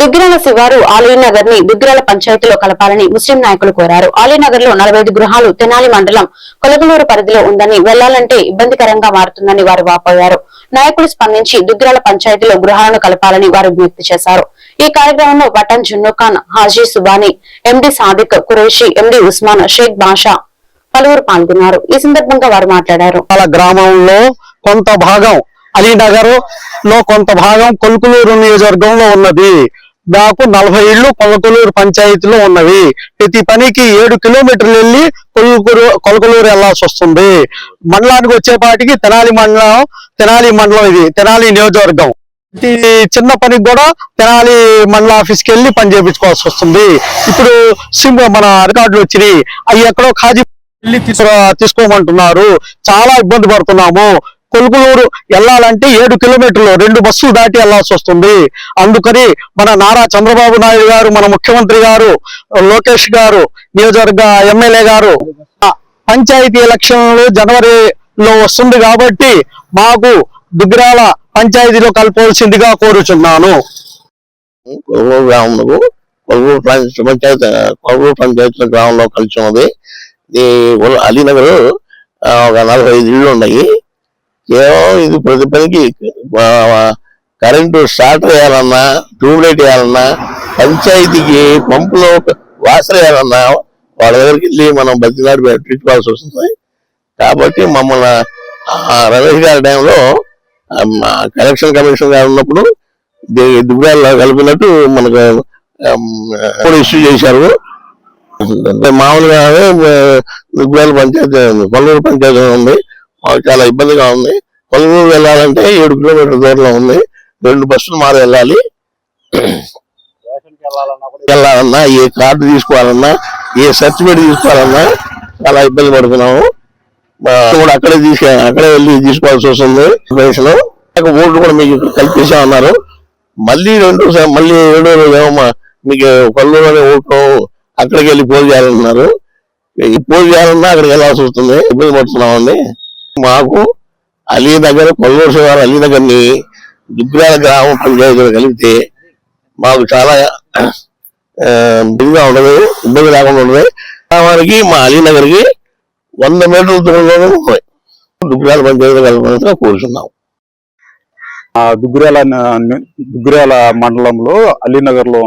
దుగ్గిరాల శివారు ఆలయనగర్ని దుగ్గిరాల పంచాయతీలో కలపాలని ముస్లిం నాయకులు కోరారు. ఆలీనగర్లో నలభై గృహాలు తెనాలి మండలం కొలగలూరు పరిధిలో ఉందని వెళ్ళాలంటే ఇబ్బందికరంగా మారుతుందని వారు వాపోయారు. నాయకులు స్పందించి దుగ్గిరాల పంచాయతీలో గృహాలను కలపాలని వారు విజ్ఞప్తి చేశారు. ఈ కార్యక్రమంలో పఠన్ జున్నుఖాన్ హాజీ సుబానీ ఎండి సాదిక్ కురేషి ఎండి ఉస్మాన్ షేక్ బాషా పలువురు పాల్గొన్నారు. ఈ సందర్భంగా వారు మాట్లాడారు. గ్రామంలో కొంత భాగం అలీనగర్లో కొంత భాగం కొల్కులూరు నియోజకవర్గంలో ఉన్నది. నాకు నలభై ఇళ్ళు కొలకలూరు పంచాయతీలో ఉన్నవి. ప్రతి పనికి ఏడు కిలోమీటర్లు వెళ్ళి కొలుకూరు కొలకలూరు వెళ్ళాల్సి వస్తుంది. మండలానికి వచ్చేపాటికి తెనాలి మండలం తెనాలి మండలం ఇది తెనాలి నియోజకవర్గం. ప్రతి చిన్న పనికి కూడా తెనాలి మండల ఆఫీస్కి వెళ్ళి పని చేయించుకోవాల్సి వస్తుంది. ఇప్పుడు సిమ్ మన రికార్డులు వచ్చినాయి. అవి ఎక్కడో ఖాజీ వెళ్ళి తీసుకోమంటున్నారు. చాలా ఇబ్బంది పడుతున్నాము. కొలుగులూరు వెళ్ళాలంటే ఏడు కిలోమీటర్లు రెండు బస్సులు దాటి వెళ్ళాల్సి వస్తుంది. అందుకని మన నారా చంద్రబాబు నాయుడు గారు మన ముఖ్యమంత్రి గారు లోకేష్ గారు నియోజకవర్గ ఎమ్మెల్యే గారు పంచాయతీ ఎలక్షన్లు జనవరిలో వస్తుంది కాబట్టి మాకు దుగ్గిరాల పంచాయతీలో కలపవలసిందిగా కోరుచున్నాను. గ్రామంలో కొలుగూరు పంచాయతీ పంచాయతీ పంచాయతీ గ్రామంలో కలిసి ఉన్నది. ఈ అలీనగర్ ఒక నలభై ఐదు ఇళ్ళు ఉన్నాయి. కేవలం ఇది ప్రతి పనికి కరెంటు స్టార్ట్ వేయాలన్నా ట్యూబ్లైట్ వేయాలన్నా పంచాయతీకి పంపులో వాసన వేయాలన్నా వాళ్ళ దగ్గరికి వెళ్ళి మనం బతినాడు పెట్టుకోవాల్సి వస్తుంది. కాబట్టి మమ్మల్ని రమేష్ గారి టైంలో కలెక్షన్ కమిషన్ గారు ఉన్నప్పుడు ది- కలిపినట్టు మనకు కూడా ఇష్యూ చేశారు. అంటే మామూలుగానే దుబ్బాల పంచాయతీ ఉంది కొల్లూరు పంచాయతీ ఉంది. మాకు చాలా ఇబ్బందిగా ఉంది. కొల్లూరు వెళ్ళాలంటే ఏడు కిలోమీటర్ల దూరంలో ఉంది. రెండు బస్సులు మారి వెళ్ళాలి. వెళ్ళాలన్నా ఏ కార్డు తీసుకోవాలన్నా ఏ సర్టిఫికేట్ తీసుకోవాలన్నా చాలా ఇబ్బంది పడుతున్నాము. కూడా అక్కడే తీసుకు అక్కడే వెళ్ళి తీసుకోవాల్సి వస్తుంది పెన్షన్ ఓట్లు కూడా మీకు కల్పించామన్నారు మళ్ళీ రెండు మళ్ళీ రెండో రోజు ఏమో మీకు కల్లూరులోనే ఓట్లు అక్కడికి వెళ్ళి పోజు చేయాలన్నారు. పోజు చేయాలన్నా అక్కడికి వెళ్ళాల్సి వస్తుంది. ఇబ్బంది పడుతున్నామండి. మాకు అలీ దగ్గర కొల్లూరు శివారు అలీ దగ్గరని దుగ్గిరాల గ్రామ పంచాయతీలో కలిపితే మాకు చాలా ఆ, ఉండదు ఇబ్బంది లేకుండా ఉండదు గ్రామానికి మా అలీనగర్కి వంద మీటర్ల దూరంలోనే ఉన్నాయి దుగ్గురాల పంచాయతీ కలపాలని కోరుతున్నాం ఆ దుగ్గురాల దుగ్గురాల మండలంలో అలీనగర్లో